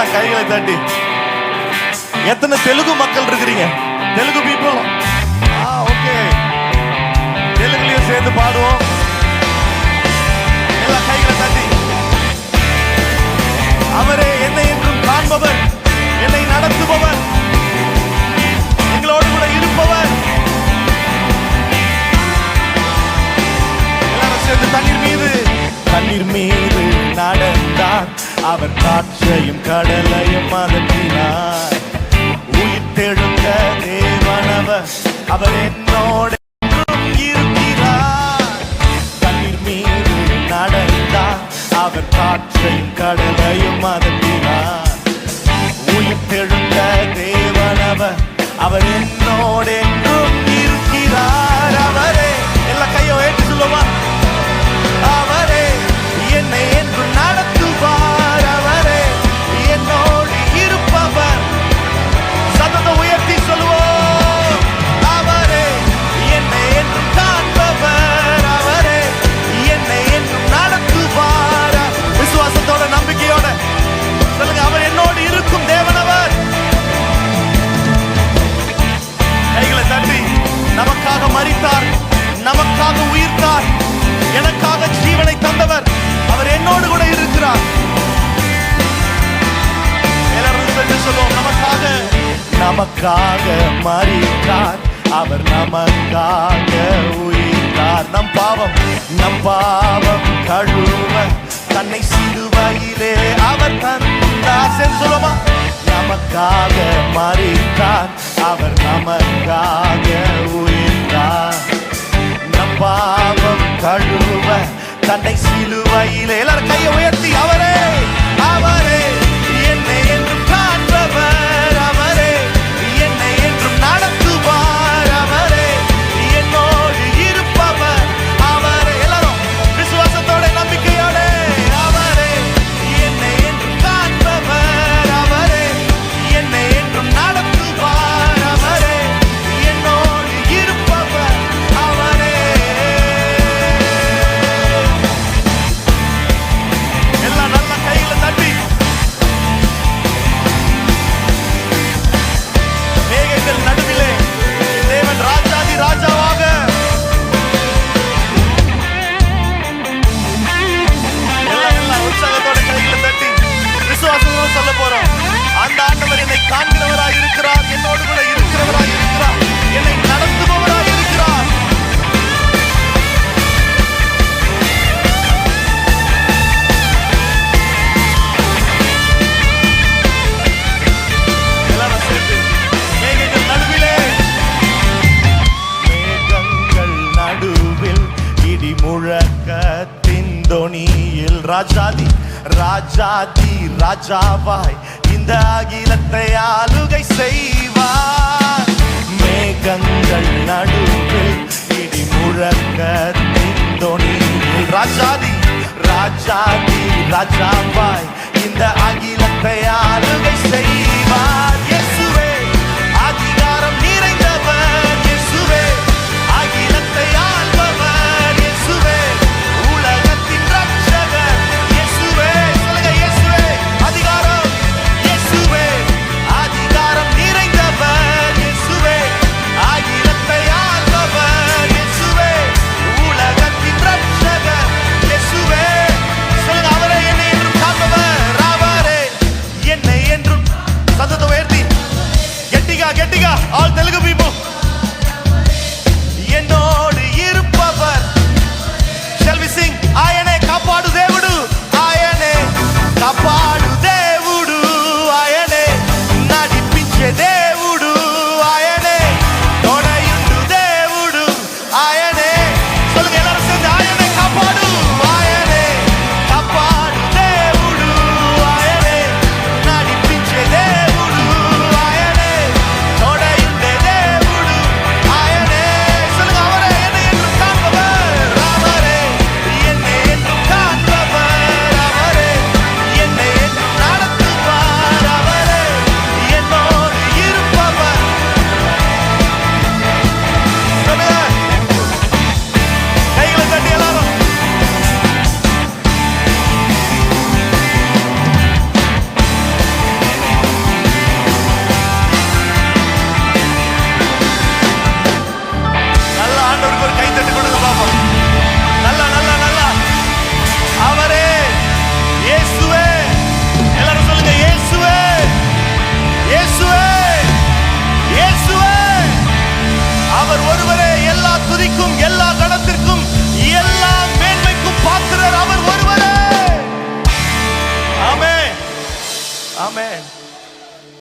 எல்லாம் கைகளை தட்டி எத்தனை தெலுங்கு மக்கள் இருக்கிறீங்க? Telugu people okay. தெலுங்குலயும் சேர்ந்து பாடுவோம். அவர் காற்றையும் கடலையும் அதட்டினார் உயிர் தெழுந்த தேவனவர் அவர் என்னோட இருக்கிறார். தண்ணீர் மீது நடந்தார். அவர் காற்றையும் கடலையும் நமக்காக மறித்தார். அவர் நமக்காக உயிர்த்தார். நம் பாவம் நம் பாவம் கழுவ தன்னை சிலுவையிலே அவர் தந்தார். சொல்லுமா? நமக்காக மறித்தார். அவர் நமக்காக உயிர்த்தார். நம் பாவம் கழுவ தன்னை சிலுவையிலே. எல்லாரும் கையை உயர்த்தி அவரே! சொல்ல போறோம். அந்த ஆண்டவர் என்னை காண்கிறவராய் இருக்கிறார். என்னோடு கூட இருக்கிறவராய் இருக்கிறார். என்னை நடத்துபவராய் இருக்கிறார். முழக்கத்தின் தொனியில் ராஜாதி ராஜாதி ராஜாவாய் இந்த அகிலத்தை ஆளுகை செய்வார். மேகங்கள் நடுவில் இடி முழக்கத்தின் தொனி ராஜாதி ராஜாதி ராஜாவாய் இந்த அகிலத்தை ஆளுகை செய்வார்.